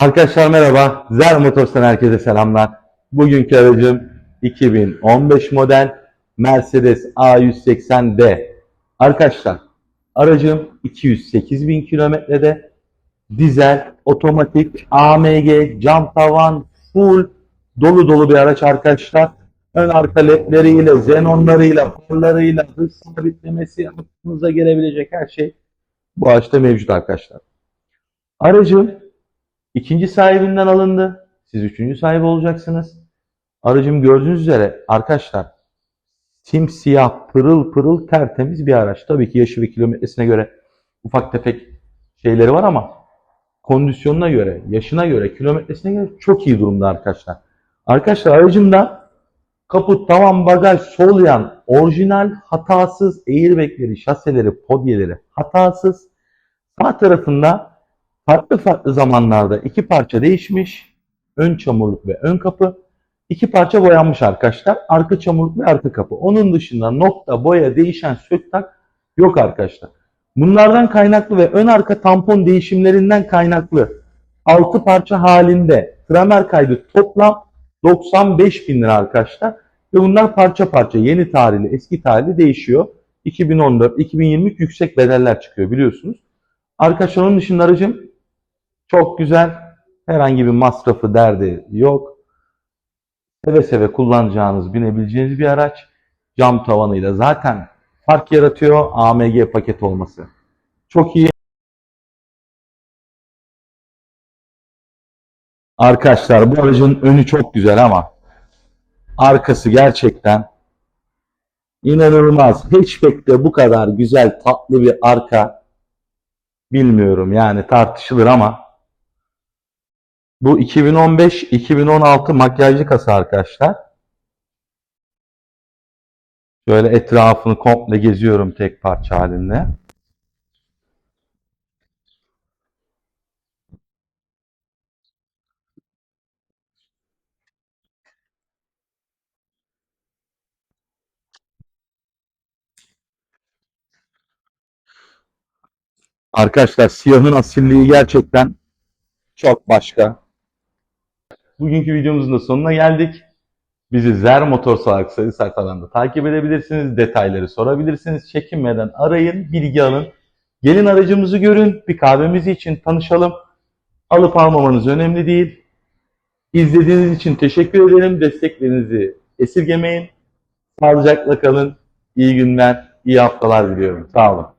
Arkadaşlar merhaba. Zer Motors'tan herkese selamlar. Bugünkü aracım 2015 model Mercedes A180D. Arkadaşlar aracım 208 bin kilometrede dizel, otomatik, AMG, cam tavan, full dolu dolu bir araç arkadaşlar. Ön arka ledleriyle, xenonlarıyla, farlarıyla, hız sabitlemesi, aklınıza gelebilecek her şey bu araçta mevcut arkadaşlar. Aracım ikinci sahibinden alındı. Siz üçüncü sahibi olacaksınız. Aracım gördüğünüz üzere arkadaşlar simsiyah, pırıl pırıl tertemiz bir araç. Tabii ki yaşı ve kilometresine göre ufak tefek şeyleri var ama kondisyonuna göre, yaşına göre, kilometresine göre çok iyi durumda arkadaşlar. Arkadaşlar aracımda kaput, tavan, bagaj, sol yan, orijinal, hatasız airbagleri, şaseleri, podyeleri hatasız. Sağ tarafında farklı farklı zamanlarda iki parça değişmiş. Ön çamurluk ve ön kapı. iki parça boyanmış arkadaşlar. Arka çamurluk ve arka kapı. Onun dışında nokta, boya, değişen söktak yok arkadaşlar. Bunlardan kaynaklı ve ön arka tampon değişimlerinden kaynaklı 6 parça halinde kramer kaydı toplam 95 bin lira arkadaşlar. Ve bunlar parça parça yeni tarihli eski tarihli değişiyor. 2014, 2023 yüksek bedeller çıkıyor biliyorsunuz. Arkadaşlar onun dışında aracım çok güzel. Herhangi bir masrafı derdi yok. Seve seve kullanacağınız, binebileceğiniz bir araç. Cam tavanıyla zaten fark yaratıyor AMG paket olması. Çok iyi. Arkadaşlar bu aracın önü çok güzel ama arkası gerçekten inanılmaz. Hatchback'te bu kadar güzel tatlı bir arka bilmiyorum yani tartışılır ama bu 2015-2016 makyajlı kasa arkadaşlar. Şöyle etrafını komple geziyorum tek parça halinde. Arkadaşlar siyahın asilliği gerçekten çok başka. Bugünkü videomuzun da sonuna geldik. Bizi Zer Motors olarak sayı sayfalarında takip edebilirsiniz. Detayları sorabilirsiniz. Çekinmeden arayın, bilgi alın. Gelin aracımızı görün. Bir kahvemizi için tanışalım. Alıp almamanız önemli değil. İzlediğiniz için teşekkür ederim. Desteklerinizi esirgemeyin. Sağlıcakla kalın. İyi günler, iyi haftalar diliyorum. Sağ olun.